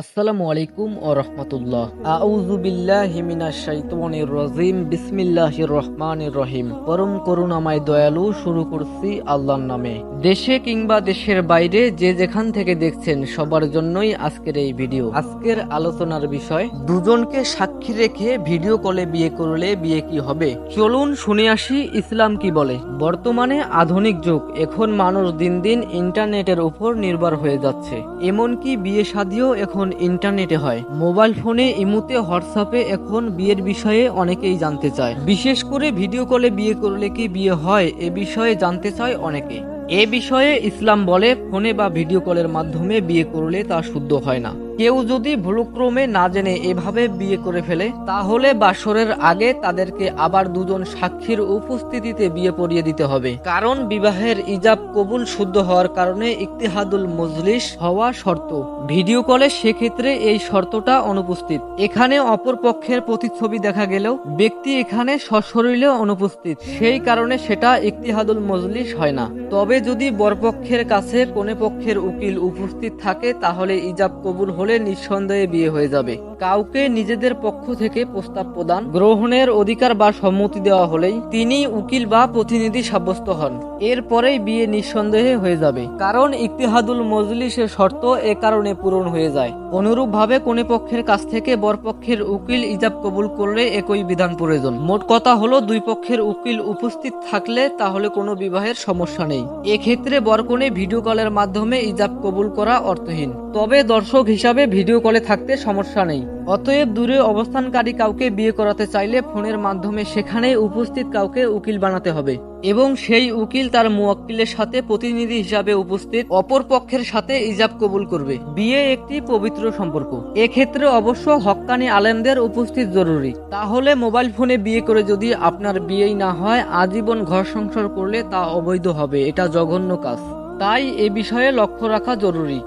আসসালামু আলাইকুম ও রহমতুল্লাহ। বিসমিল্লাহির রহমানির রহিম। পরম করুণাময় দয়ালু, শুরু করছি আল্লাহর নামে। দেশে কিংবা দেশের বাইরে যে যেখান থেকে দেখছেন, সবার জন্যই আজকের এই ভিডিও। আজকের আলোচনার বিষয়, দুজনকে সাক্ষী রেখে ভিডিও কলে বিয়ে করলে বিয়ে কি হবে? চলুন শুনে আসি ইসলাম কি বলে। বর্তমানে আধুনিক যুগ, এখন মানুষ দিন দিন ইন্টারনেটের উপর নির্ভর হয়ে যাচ্ছে। এমনকি বিয়ে শাদিও এখন ইন্টারনেটে হয়। মোবাইল ফোনে, ইমুতে, হোয়াটসঅ্যাপে এখন বিয়ের বিষয়ে অনেকেই জানতে চায়। বিশেষ করে ভিডিও কলে বিয়ে করলে কি বিয়ে হয়, এ বিষয়ে জানতে চায় অনেকে। এ বিষয়ে ইসলাম বলে, ফোনে বা ভিডিও কলের মাধ্যমে বিয়ে করলে তা শুদ্ধ হয় না। কেউ যদি ভুলক্রমে না জেনে এভাবে বিয়ে করে ফেলে, তাহলে বাসরের আগে তাদেরকে আবার দুজন সাক্ষীর উপস্থিতিতে বিয়ে পড়িয়ে দিতে হবে। কারণ বিবাহের ইজাব কবুল শুদ্ধ হওয়ার কারণে ইক্তিহাদুল মজলিস হওয়া শর্ত। ভিডিও কলে সেক্ষেত্রে এই শর্তটা অনুপস্থিত। এখানে অপর পক্ষের প্রতিচ্ছবি দেখা গেলেও ব্যক্তি এখানে সশরীরে অনুপস্থিত। সেই কারণে সেটা ইক্তিহাদুল মজলিস হয় না। তবে যদি বরপক্ষের কাছে কোনে পক্ষের উকিল উপস্থিত থাকে, তাহলে ইজাব কবুল হলে নিঃসন্দেহে বিয়ে হয়ে যাবে। কাউকে নিজেদের পক্ষ থেকে প্রস্তাব প্রদান, গ্রহণের অধিকার বা সম্মতি দেওয়া হলেই তিনি উকিল বা প্রতিনিধি সাব্যস্ত হন। এরপরেই বিয়ে নিঃসন্দেহে হয়ে যাবে। কারণ ইক্তিহাদুল মজলিসের শর্ত এ কারণে পূরণ হয়ে যায়। অনুরূপভাবে কোনে পক্ষের কাছ থেকে বরপক্ষের উকিল ইজাব কবুল করলে একই বিধান প্রয়োজন। মোট কথা হলো, দুই পক্ষের উকিল উপস্থিত থাকলে তাহলে কোনো বিবাহের সমস্যা নেই। এক্ষেত্রে বরকনে ভিডিও কলের মাধ্যমে ইজাব কবুল করা অর্থহীন। তবে দর্শক হিসাবে ভিডিও কলে থাকতে সমস্যা নেই। অতএব দূরে অবস্থানকারী কাউকে বিয়ে করাতে চাইলে ফোনের মাধ্যমে সেখানে উপস্থিত কাউকে উকিল বানাতে হবে এবং সেই উকিল তার মুওয়াক্কিলের সাথে প্রতিনিধি হিসাবে উপস্থিত অপর পক্ষের সাথে ইজাব কবুল করবে। বিয়ে একটি পবিত্র সম্পর্ক। এক্ষেত্রে অবশ্য হক্কানি আলেমদের উপস্থিত জরুরি। তাহলে মোবাইল ফোনে বিয়ে করে যদি আপনার বিয়েই না হয়, আজীবন ঘর সংসার করলে তা অবৈধ হবে। এটা জঘন্য কাজ। তাই এ বিষয়ে লক্ষ্য রাখা জরুরি।